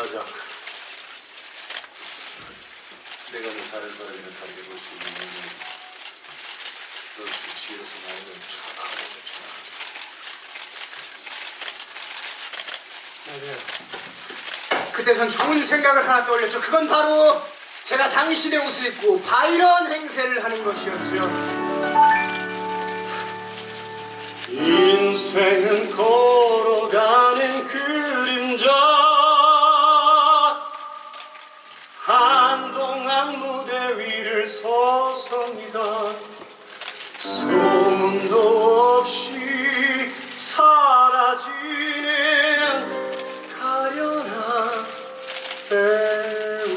바라작. 내가 뭐 다른 사람이랑 다르게 볼 수 있는 이유는 널 주치의로서 나이는 맞아요. 그때 전 좋은 생각을 하나 떠올렸죠. 그건 바로 제가 당신의 옷을 입고 바이런 행세를 하는 것이었죠. 인생은 걸 한동안 무대 위를 서성이다. 소문도 없이 사라지는 가련한 배우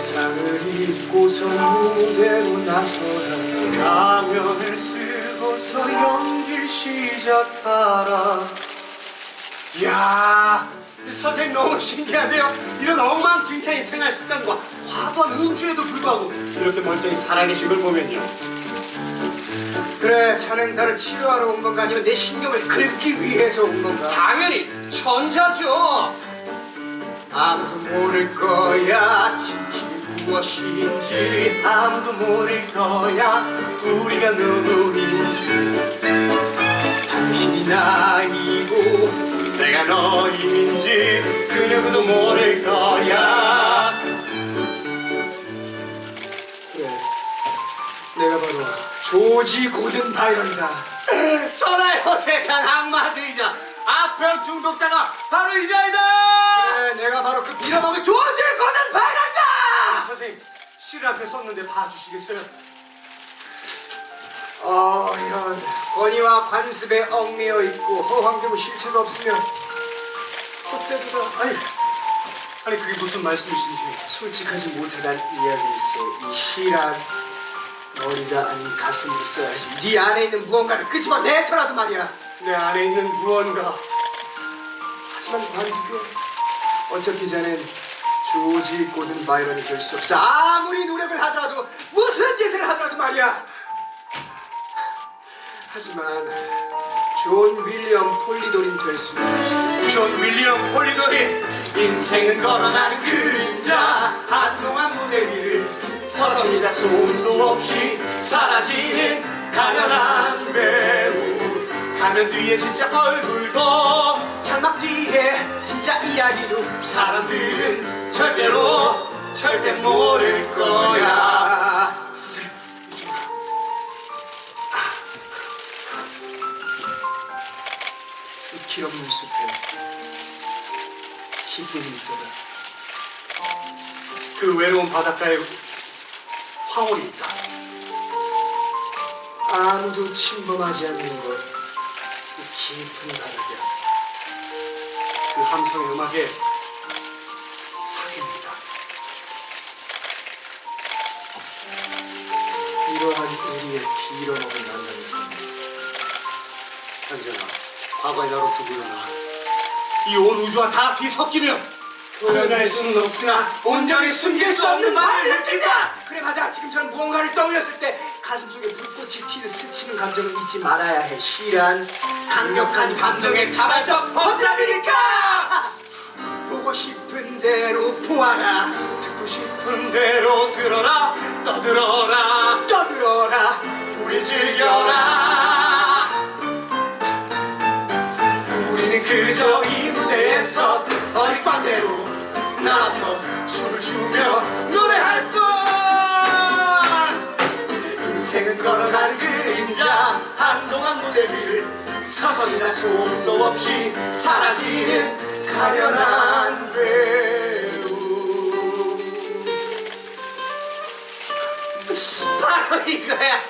의상을 입고서 무대로 나서라. 가면을 쓰고서 연기를 시작하라. 이야, 선생님 너무 신기한데요? 이런 엉망진창의 생활 습관과 과도한 음주에도 불구하고 이렇게 멀쩡히 살아계신 걸 보면요. 그래, 자넨 나를 치료하러 온 건가 아니면 내 신경을 긁기 위해서 온 건가? 당연히 전자죠. 아무도 모를 거야 무엇인지 아무도 모를 거야, 우리가 누구인지. 당신이 나이고 내가 너임인지 그 누구도 모를 거야. 그래 내가 바로 조지 고든 바이런이다 천하의 어색한 악마들이자 악병 중독자가 바로 이 자이다! 그래 내가 바로 그 빌어먹을 조지 시를 앞에 썼는데 봐주시겠어요? 어 이런 권위와 관습에 얽매여 있고 허황되고 실체가 없으면 헛되도다. 아니, 아니 그게 무슨 말씀이신지. 솔직하지 못하단 이야기 있어 이 시란 머리가 아닌 가슴으로 써야지. 네 안에 있는 무언가를 끄집어 내서라도 말이야. 내 안에 있는 무언가. 하지만 관두고 어차피 자넨 조지 고든 바이런이 될 수 없어. 아무리 노력을 하더라도 무슨 짓을 하더라도 말이야. 하지만 존 윌리엄 폴리도린 될 수 있지. 존 윌리엄 폴리더리 인생은 걸어가는 그림자. 한동안 무대 위를 서성이다. 소음도 없이 사라지는 가련한 배우 가면 뒤에 진짜 얼굴도 장막 뒤에 진짜 이야기도 사람들은 절대로 절대 모를 거야. 이 길없는 숲에 기쁨이 있더라. 그 외로운 바닷가에 황홀이 있다. 아무도 침범하지 않는 것그 깊은 바다야 그 함성의 음악에 사귀입니다. 이러한 우리의 빌어먹을 만남이 현재나 과거의 나로 두고 일어나 이 온 우주와 다 뒤섞이며 표현할 수는 없으나 온전히 숨길 수 없는 말을 느낀다. 그래 맞아. 지금처럼 무언가를 떠올렸을 때 가슴 속에 불꽃이 튀는 스치는 감정을 잊지 말아야 해. 시란 강력한 감정의 자발적 번답이니까. 보고 싶은 대로 보아라. 듣고 싶은 대로 들어라. 떠들어라. 떠들어라. 우리 즐겨라. 우리는 그저 이 무대에서 어릿광대로 나와서 춤을 추며 노래할 뿐 인생은 걸어가는 그림자 한동안 무대 위를 서성이나 소음도 없이 사라지는 가련한 배우. 바로 이거야